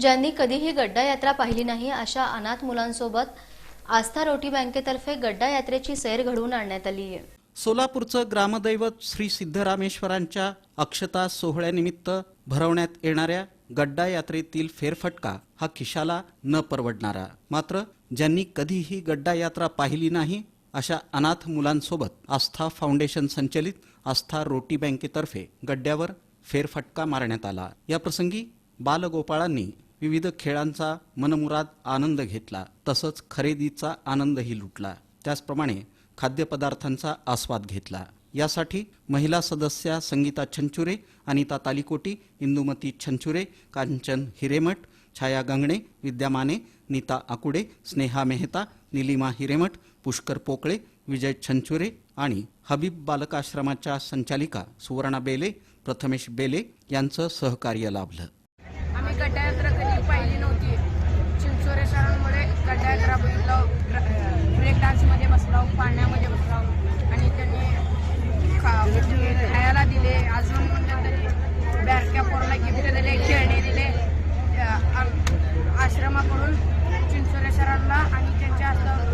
ज्यांनी कधीही गड्डा यात्रा पाहिली नाही अशा अनाथ मुलांसोबत आस्था रोटी बँकेतर्फे गड्डा यात्रेची सैर घडवून आणण्यात आली आहे. सोलापूरचं ग्रामदैवत श्री सिद्धरामेश्वरांच्या अक्षता सोहळ्यानिमित्त भरवण्यात येणाऱ्या गड्डा यात्रेतील फेरफटका हा खिशाला न परवडणारा. मात्र ज्यांनी कधीही गड्डा यात्रा पाहिली नाही अशा अनाथ मुलांसोबत आस्था फाउंडेशन संचलित आस्था रोटी बँकेतर्फे गड्ड्यावर फेरफटका मारण्यात आला. या प्रसंगी बालगोपाळांनी विविध खेळांचा मनमुराद आनंद घेतला. तसंच खरेदीचा आनंदही लुटला. त्याचप्रमाणे खाद्यपदार्थांचा आस्वाद घेतला. यासाठी महिला सदस्या संगीता छंचुरे अनिता तालिकोटी इंदुमती छंचुरे कांचन हिरेमठ छाया गंगणे विद्या माने नीता आकुडे स्नेहा मेहता निलिमा हिरेमठ पुष्कर पोकळे विजय छंचुरे आणि हबीब बालकाश्रमाच्या संचालिका सुवर्णा बेले प्रथमेश बेले यांचं सहकार्य लाभलं. आम्ही सरांना आणि त्यांच्या बँकेला